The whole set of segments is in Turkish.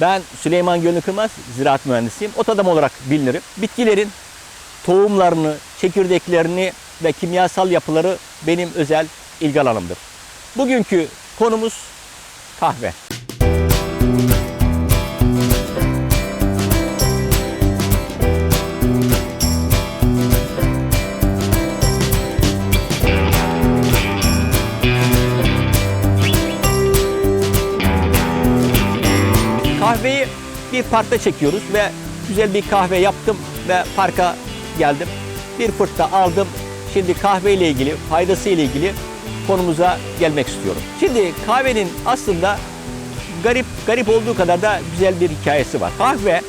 Ben Süleyman Gönül Kırmaz, ziraat mühendisiyim. Ot adam olarak bilinirim. Bitkilerin tohumlarını, çekirdeklerini ve kimyasal yapıları benim özel ilgi alanımdır. Bugünkü konumuz kahve. Kahveyi bir parkta çekiyoruz ve güzel bir kahve yaptım ve parka geldim. Bir fırtta aldım. Şimdi kahve ile ilgili, faydası ile ilgili konumuza gelmek istiyorum. Şimdi kahvenin aslında garip garip olduğu kadar da güzel bir hikayesi var. Kahve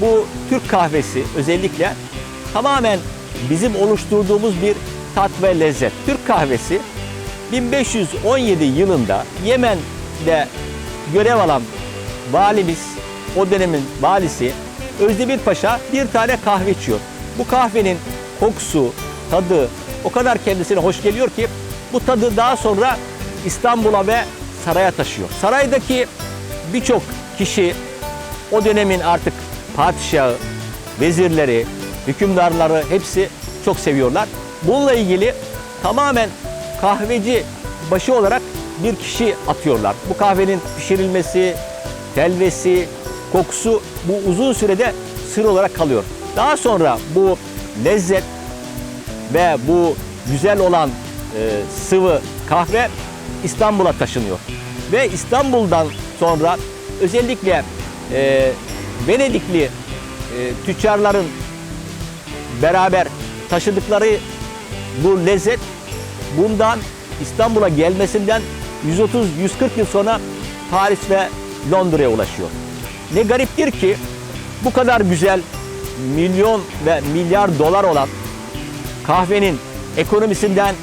bu Türk kahvesi özellikle tamamen bizim oluşturduğumuz bir tat ve lezzet. Türk kahvesi 1517 yılında Yemen'de görev alan valimiz, o dönemin valisi Özdemir Paşa bir tane kahve içiyor. Bu kahvenin kokusu, tadı o kadar kendisine hoş geliyor ki bu tadı daha sonra İstanbul'a ve saraya taşıyor. Saraydaki birçok kişi o dönemin artık padişahı, vezirleri, hükümdarları hepsi çok seviyorlar. Bununla ilgili tamamen kahveci başı olarak bir kişi atıyorlar. Bu kahvenin pişirilmesi, telvesi, kokusu bu uzun sürede sır olarak kalıyor. Daha sonra bu lezzet ve bu güzel olan e, sıvı kahve İstanbul'a taşınıyor. Ve İstanbul'dan sonra özellikle e, Venedikli e, tüccarların beraber taşıdıkları bu lezzet bundan İstanbul'a gelmesinden 130-140 yıl sonra Paris ve Londra'ya ulaşıyor. Ne gariptir ki bu kadar güzel milyon ve milyar dolar olan kahvenin ekonomisinden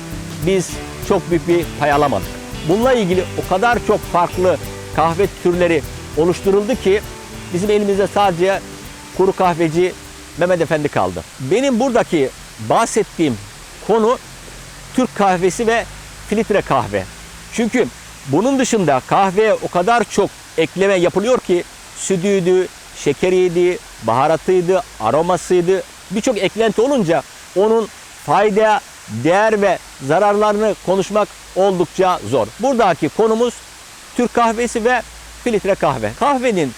biz çok büyük bir pay alamadık. Bununla ilgili o kadar çok farklı kahve türleri oluşturuldu ki bizim elimizde sadece kuru kahveci Mehmet Efendi kaldı. Benim buradaki bahsettiğim konu Türk kahvesi ve filtre kahve. Çünkü bunun dışında kahveye o kadar çok ekleme yapılıyor ki sütüydü, şekeriydi, baharatıydı, aromasıydı. Birçok eklenti olunca onun fayda, değer ve zararlarını konuşmak oldukça zor. Buradaki konumuz Türk kahvesi ve filtre kahve. Kahvenin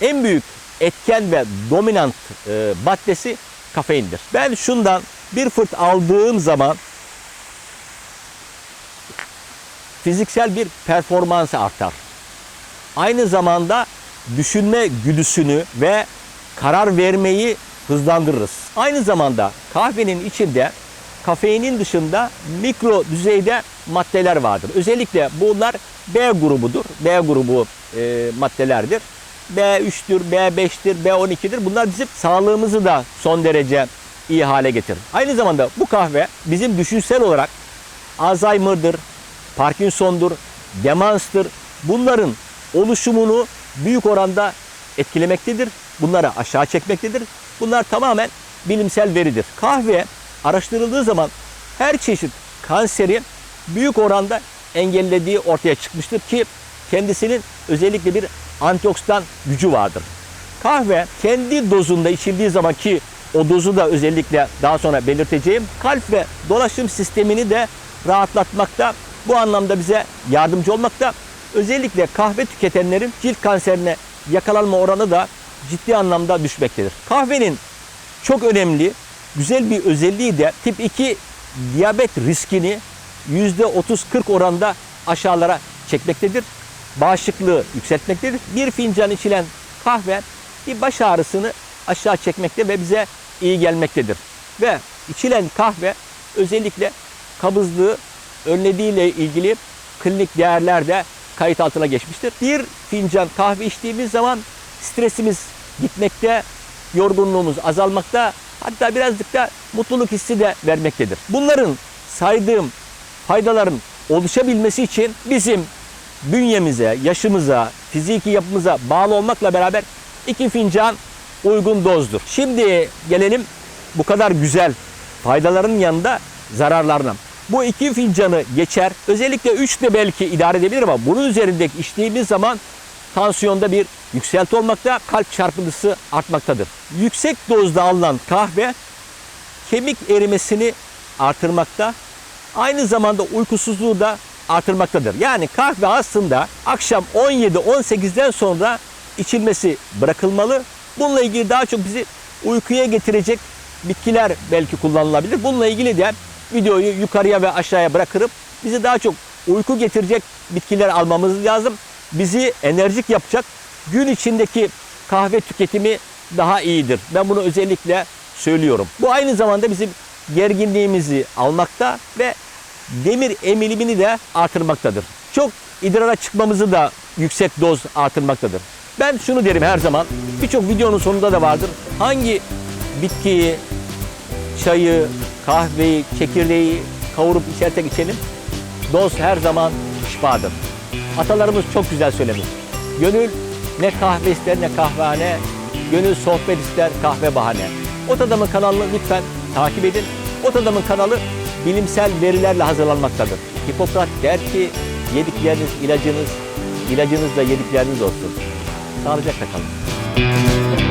en büyük etken ve dominant e, maddesi kafeindir. Ben şundan bir fırt aldığım zaman fiziksel bir performansı artar. Aynı zamanda düşünme güdüsünü ve karar vermeyi hızlandırırız. Aynı zamanda kahvenin içinde kafeinin dışında mikro düzeyde maddeler vardır. Özellikle bunlar B grubudur. B grubu e, maddelerdir. B3'tür, B5'tir, B12'dir. Bunlar bizim sağlığımızı da son derece iyi hale getirir. Aynı zamanda bu kahve bizim düşünsel olarak Alzheimer'dır, Parkinson'dur, demanstır. Bunların oluşumunu büyük oranda etkilemektedir. Bunları aşağı çekmektedir. Bunlar tamamen bilimsel veridir. Kahve araştırıldığı zaman her çeşit kanseri büyük oranda engellediği ortaya çıkmıştır ki kendisinin özellikle bir antioksidan gücü vardır. Kahve kendi dozunda içildiği zaman ki o dozu da özellikle daha sonra belirteceğim kalp ve dolaşım sistemini de rahatlatmakta bu anlamda bize yardımcı olmakta. Özellikle kahve tüketenlerin cilt kanserine yakalanma oranı da ciddi anlamda düşmektedir. Kahvenin çok önemli, güzel bir özelliği de tip 2 diyabet riskini %30-40 oranda aşağılara çekmektedir. Bağışıklığı yükseltmektedir. Bir fincan içilen kahve bir baş ağrısını aşağı çekmekte ve bize iyi gelmektedir. Ve içilen kahve özellikle kabızlığı önlediğiyle ilgili klinik değerler de kayıt altına geçmiştir. Bir fincan kahve içtiğimiz zaman stresimiz gitmekte, yorgunluğumuz azalmakta, hatta birazcık da mutluluk hissi de vermektedir. Bunların saydığım faydaların oluşabilmesi için bizim bünyemize, yaşımıza, fiziki yapımıza bağlı olmakla beraber iki fincan uygun dozdur. Şimdi gelelim bu kadar güzel faydaların yanında zararlarına. Bu iki fincanı geçer. Özellikle üç de belki idare edebilir ama bunun üzerindeki içtiğimiz zaman tansiyonda bir yükselti olmakta, kalp çarpıntısı artmaktadır. Yüksek dozda alınan kahve kemik erimesini artırmakta, aynı zamanda uykusuzluğu da artırmaktadır. Yani kahve aslında akşam 17-18'den sonra içilmesi bırakılmalı. Bununla ilgili daha çok bizi uykuya getirecek bitkiler belki kullanılabilir. Bununla ilgili de videoyu yukarıya ve aşağıya bırakırım. Bizi daha çok uyku getirecek bitkiler almamız lazım. Bizi enerjik yapacak. Gün içindeki kahve tüketimi daha iyidir. Ben bunu özellikle söylüyorum. Bu aynı zamanda bizim gerginliğimizi almakta ve demir emilimini de artırmaktadır. Çok idrara çıkmamızı da yüksek doz artırmaktadır. Ben şunu derim her zaman, birçok videonun sonunda da vardır. Hangi bitkiyi, çayı, kahveyi, çekirdeği kavurup içersek içelim, doz her zaman şifadır. Atalarımız çok güzel söylemiş. Gönül ne kahve ister ne kahvehane, gönül sohbet ister kahve bahane. Ot Adam'ın kanalını lütfen takip edin. Ot Adam'ın kanalı bilimsel verilerle hazırlanmaktadır. Hipokrat der ki yedikleriniz ilacınız, ilacınız da yedikleriniz olsun. Sağlıcakla kalın.